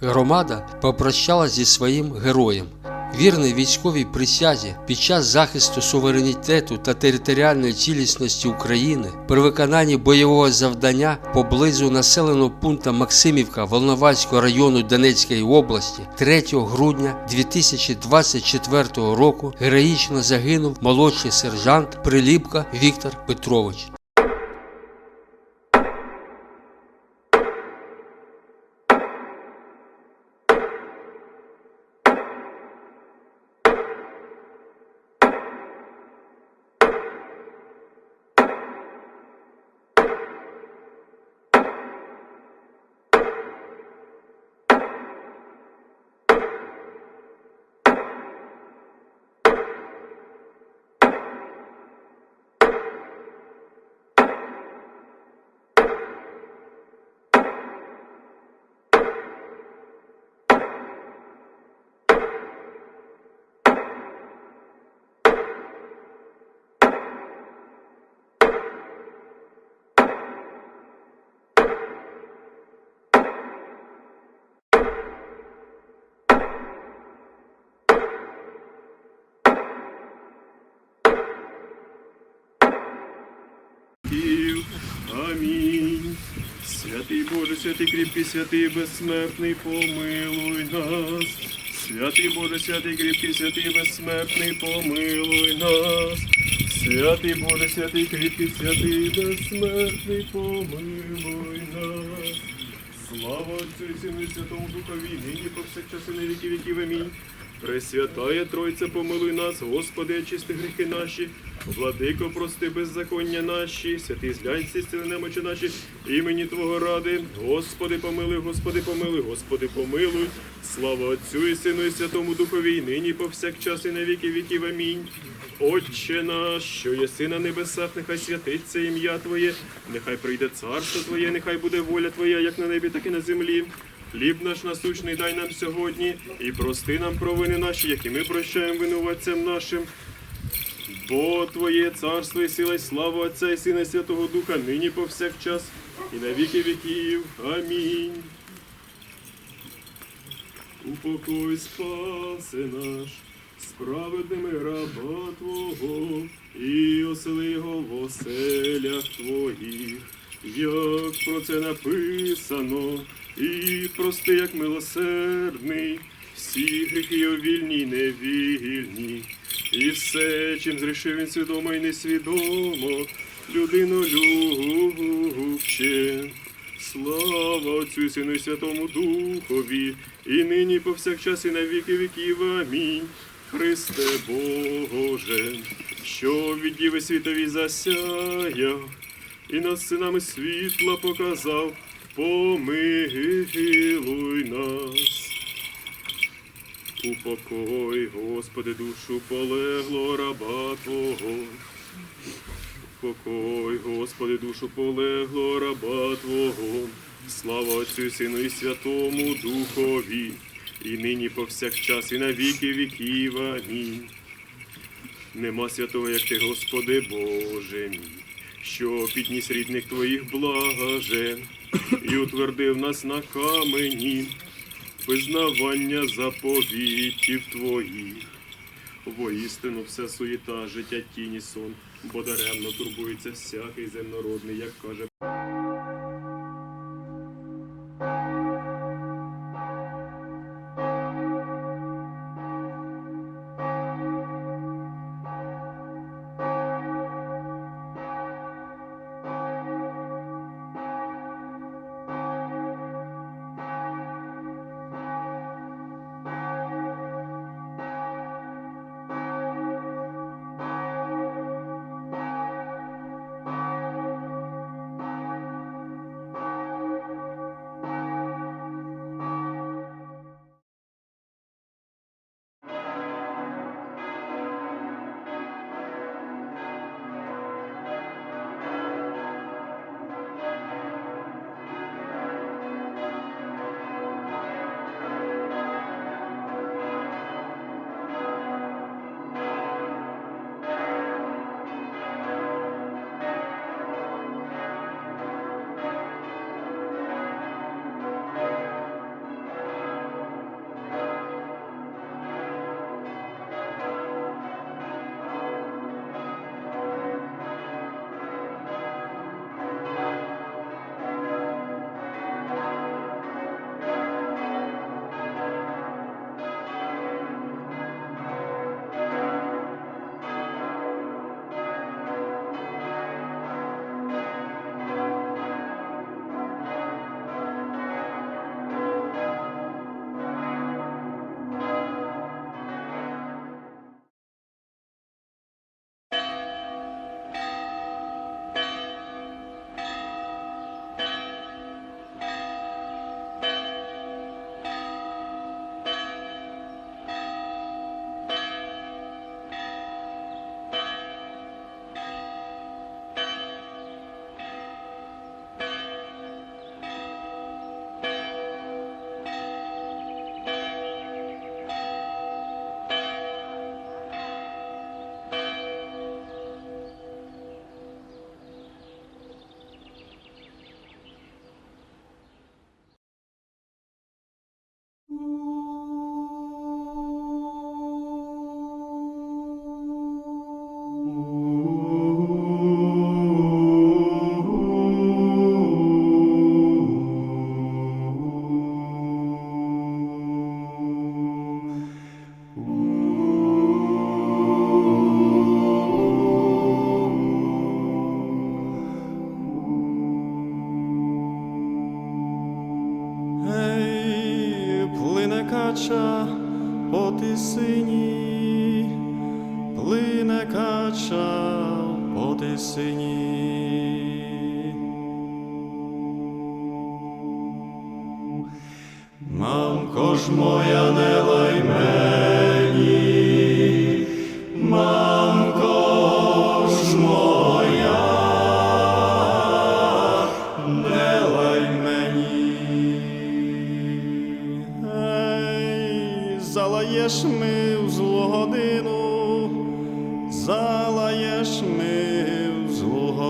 Громада попрощалась зі своїм героєм. Вірний військовій присязі під час захисту суверенітету та територіальної цілісності України при виконанні бойового завдання поблизу населеного пункту Максимівка Волноваського району Донецької області 3 грудня 2024 року героїчно загинув молодший сержант Приліпка Віктор Петрович. Амінь. Святий Боже, святий кріпкий, святий безсмертний, помилуй нас. Святий Боже, святий кріпкий, святий безсмертний, помилуй нас. Святий Боже, святий кріпкий, святий безсмертний, помилуй нас. Слава Отцю і Сину і Святому Духові, нині повсякчас і на віки віків. Амінь. Пресвятая Тройця, помилуй нас, Господи, очисти гріхи наші, владико, прости беззаконня наші, святий зглянься, стіли немочі наші, імені Твого ради, Господи, помилуй, Господи, помилуй, Господи, помилуй, слава Отцю і Сину і Святому Духові, і нині повсякчас і на віки віків. Амінь. Отче наш, що єси на небесах, нехай святиться ім'я Твоє, нехай прийде царство Твоє, нехай буде воля Твоя, як на небі, так і на землі. Хліб наш насущний дай нам сьогодні, і прости нам провини наші, які ми прощаємо винуватцям нашим. Бо Твоє царство і сила, і слава Отця і Сина і Святого Духа, нині повсякчас, і на віки віків. Амінь. Упокой спаси наш, справедними раба Твого, і осели його в оселях Твоїх, як про це написано, і прости, як милосердний, всі гріхи його вільні й невільні, і все, чим зрішив він свідомо і несвідомо, людину любче. Слава Отцю Сину і Святому Духові, і нині повсякчас і на віки віків. Амінь. Христе Боже, що від Діви світові засяяв, і над синами світла показав, помилуй нас. Упокой, Господи, душу полегло раба Твого. Покой, Господи, душу полегло раба Твого, слава Отцю, Сину і Святому Духові, і нині повсякчас, і на віки віків. Амінь. Нема святого, як ти, Господи Боже мій, що підніс рідних Твоїх блажен і утвердив нас на камені, визнавання заповітів Твоїх. Воістину вся суєта, життя тіні сон, бо даремно турбується всякий земнородний, як каже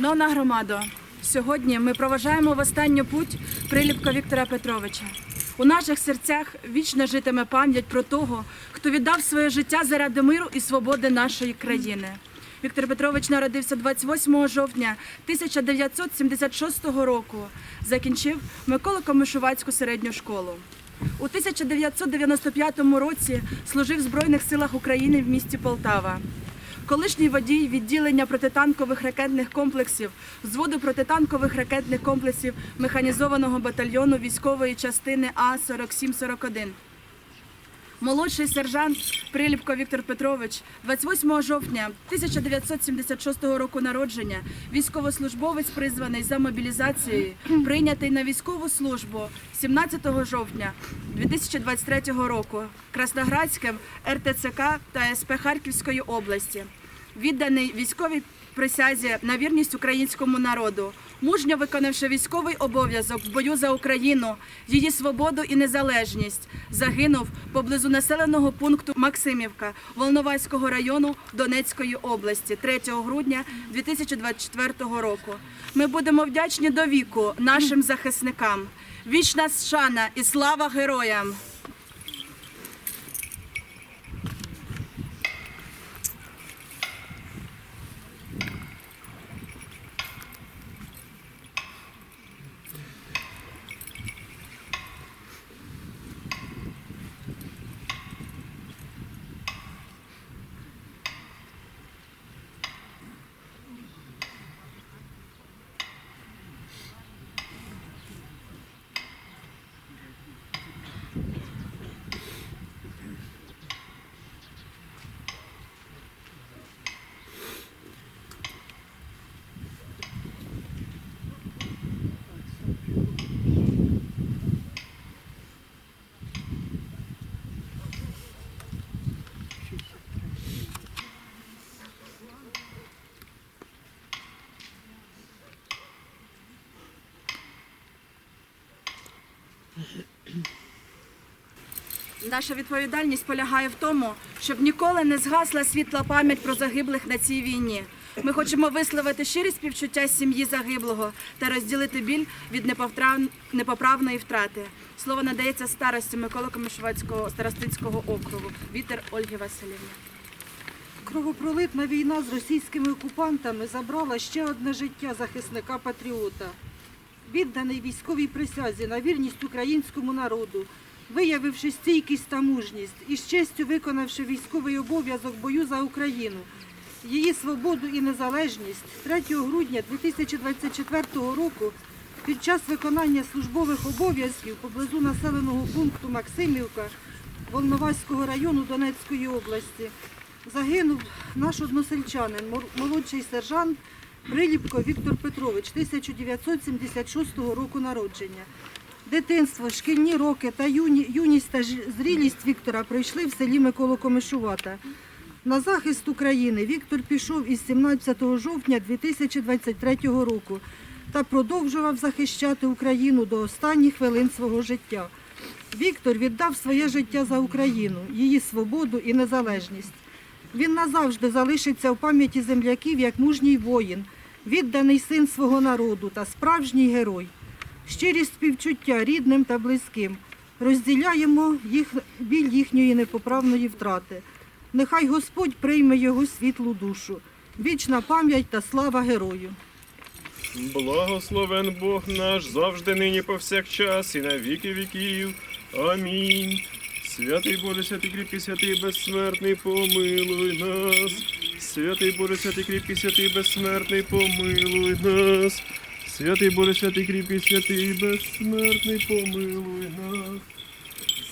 Шановна громадо, сьогодні ми проважаємо в останню путь приліпка Віктора Петровича. У наших серцях вічно житиме пам'ять про того, хто віддав своє життя заради миру і свободи нашої країни. Віктор Петрович народився 28 жовтня 1976 року. Закінчив Микола-Комишувацьку середню школу. У 1995 році служив в Збройних силах України в місті Полтава. Колишній водій відділення протитанкових ракетних комплексів, зводу протитанкових ракетних комплексів механізованого батальйону військової частини А-4741. Молодший сержант Приліпко Віктор Петрович, 28 жовтня 1976 року народження, військовослужбовець, призваний за мобілізацією, прийнятий на військову службу 17 жовтня 2023 року Красноградським РТЦК та СП Харківської області. Відданий військовій присязі на вірність українському народу, мужньо виконавши військовий обов'язок в бою за Україну, її свободу і незалежність, загинув поблизу населеного пункту Максимівка Волноваського району Донецької області 3 грудня 2024 року. Ми будемо вдячні до віку нашим захисникам. Вічна шана і слава героям! Наша відповідальність полягає в тому, щоб ніколи не згасла світла пам'ять про загиблих на цій війні. Ми хочемо висловити щирі співчуття сім'ї загиблого та розділити біль від непоправ- непоправної втрати. Слово надається старості Миколи Комишувацького старостинського округу. Вітер Ольги Васильівни. Кровопролитна війна з російськими окупантами забрала ще одне життя захисника патріота. Відданий військовій присязі на вірність українському народу, виявивши стійкість та мужність і з честю виконавши військовий обов'язок бою за Україну, її свободу і незалежність 3 грудня 2024 року під час виконання службових обов'язків поблизу населеного пункту Максимівка Волноваського району Донецької області загинув наш односельчанин, молодший сержант Приліпко Віктор Петрович, 1976 року народження. Дитинство, шкільні роки та юні, юність та зрілість Віктора пройшли в селі Миколо Комишувата. На захист України Віктор пішов із 17 жовтня 2023 року та продовжував захищати Україну до останніх хвилин свого життя. Віктор віддав своє життя за Україну, її свободу і незалежність. Він назавжди залишиться в пам'яті земляків як мужній воїн, відданий син свого народу та справжній герой. Щирі співчуття рідним та близьким. Розділяємо їх, біль їхньої непоправної втрати. Нехай Господь прийме його світлу душу. Вічна пам'ять та слава герою. Благословен Бог наш завжди нині повсякчас і на віки віків. Амінь. Святий Боже, святий кріпкий, святий безсмертний, помилуй нас. Святий Боже, святий кріпкий, святий безсмертний, помилуй нас. Святий Боже, святий кріпкий, святий безсмертний, помилуй нас.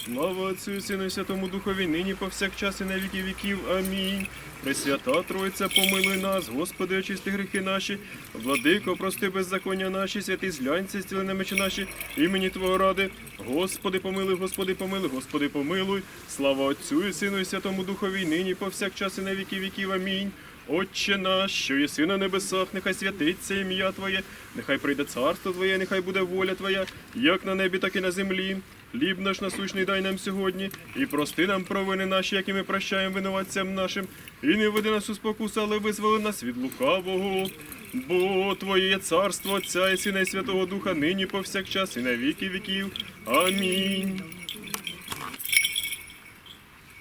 Слава Отцю Сину і Святому Духові, нині повсякчас і на віки віків. Амінь. Пресвята Тройця, помилуй нас, Господи, очисти гріхи наші, владико, прости беззаконня наші, святий зглянься, зціли немечі наші, імені Твого ради. Господи, помилуй, Господи, помилуй, Господи, помилуй. Слава Отцю і Сину і Святому Духові, нині повсякчас і на віки віків. Амінь. Отче наш, що єси на небесах, нехай святиться ім'я Твоє, нехай прийде царство Твоє, нехай буде воля Твоя, як на небі, так і на землі. Хліб наш насущний дай нам сьогодні, і прости нам провини наші, які ми прощаємо винуватцям нашим, і не веди нас у спокусу, але визволи нас від лукавого. Бо Твоє царство Отця і Сина і Святого Духа, нині повсякчас і на віки віків. Амінь.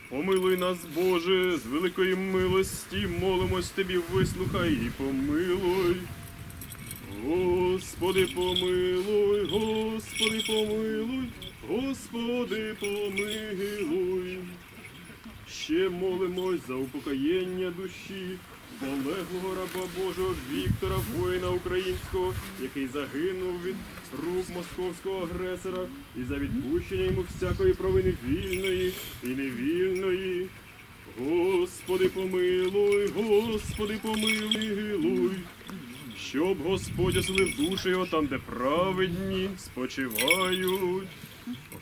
Помилуй нас, Боже, з великої милості, молимось Тобі, вислухай і помилуй. Господи, помилуй, Господи, помилуй, Господи, помилуй. Ще молимось за упокоєння душі полеглого раба Божого Віктора, воїна українського, який загинув від рук московського агресора, і за відпущення йому всякої провини вільної і невільної. Господи, помилуй, Господи, помилуй, щоб Господь оселив душі його там, де праведні спочивають.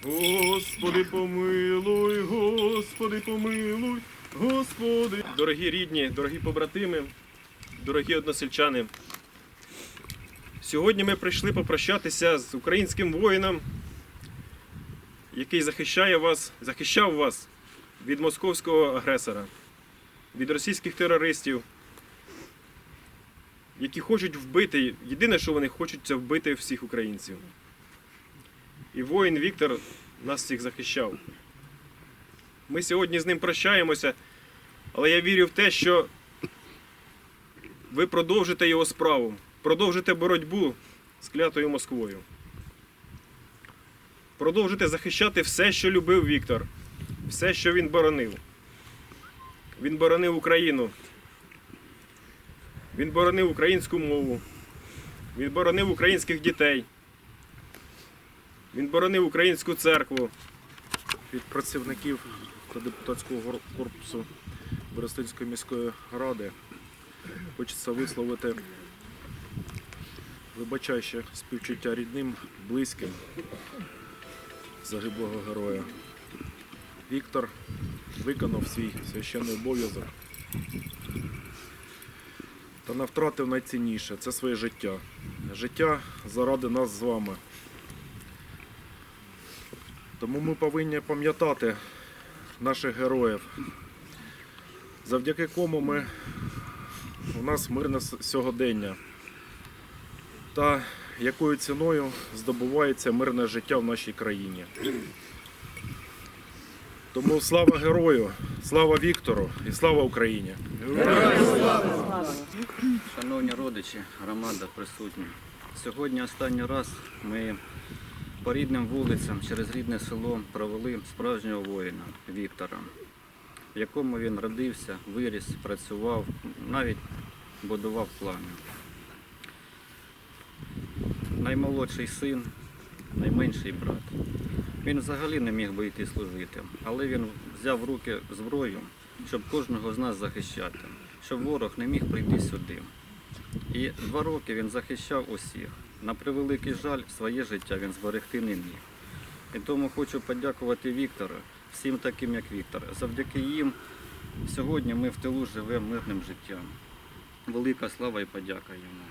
Господи, помилуй, Господи, помилуй, Господи. Дорогі рідні, дорогі побратими, дорогі односельчани. Сьогодні ми прийшли попрощатися з українським воїном, який захищає вас, захищав вас від московського агресора, від російських терористів, які хочуть вбити. Єдине, що вони хочуть, це вбити всіх українців. І воїн Віктор нас всіх захищав. Ми сьогодні з ним прощаємося, але я вірю в те, що ви продовжите його справу, продовжите боротьбу з клятою Москвою. Продовжите захищати все, що любив Віктор, все, що він боронив. Він боронив Україну. Він боронив українську мову. Він боронив українських дітей. Він боронив українську церкву від працівників та депутатського корпусу Боростинської міської ради. Хочеться висловити вибачаюче співчуття рідним, близьким загиблого героя. Віктор виконав свій священний обов'язок та не втратив найцінніше це своє життя. Життя заради нас з вами. Тому ми повинні пам'ятати наших героїв, завдяки кому ми у нас мирне сьогодення та якою ціною здобувається мирне життя в нашій країні. Тому слава герою, слава Віктору і слава Україні! Шановні родичі, громада присутні. Сьогодні останній раз ми по рідним вулицям через рідне село провели справжнього воїна Віктора, в якому він родився, виріс, працював, навіть будував плани. Наймолодший син, найменший брат. Він взагалі не міг би йти служити, але він взяв в руки зброю, щоб кожного з нас захищати, щоб ворог не міг прийти сюди. І два роки він захищав усіх. На превеликий жаль, своє життя він зберегти не міг. І тому хочу подякувати Віктору, всім таким, як Віктор. Завдяки їм сьогодні ми в тилу живемо мирним життям. Велика слава і подяка йому.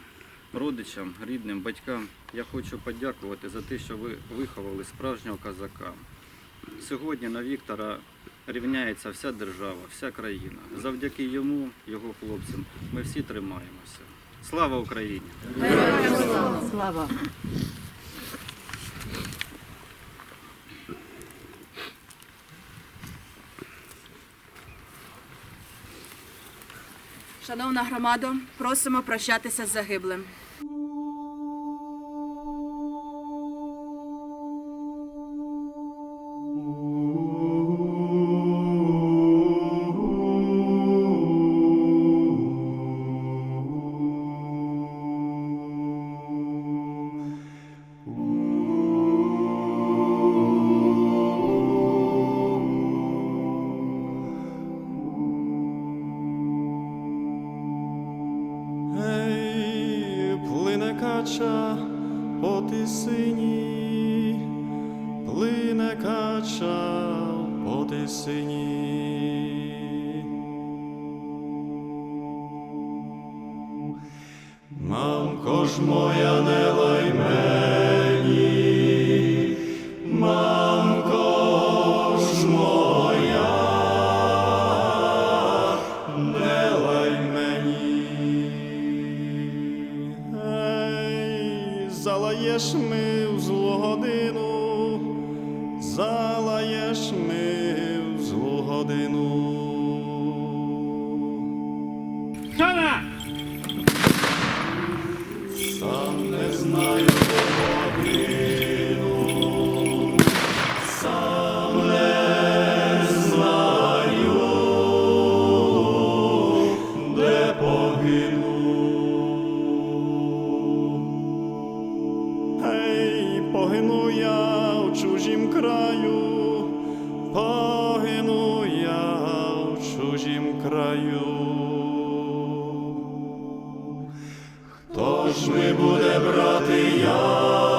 Родичам, рідним, батькам я хочу подякувати за те, що ви виховали справжнього козака. Сьогодні на Віктора рівняється вся держава, вся країна. Завдяки йому, його хлопцям, ми всі тримаємося. Слава Україні! Слава. Шановна громада, просимо прощатися з загиблим. Залаєш ми в злу краю. Хто ж ми буде брати яму?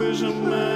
Якби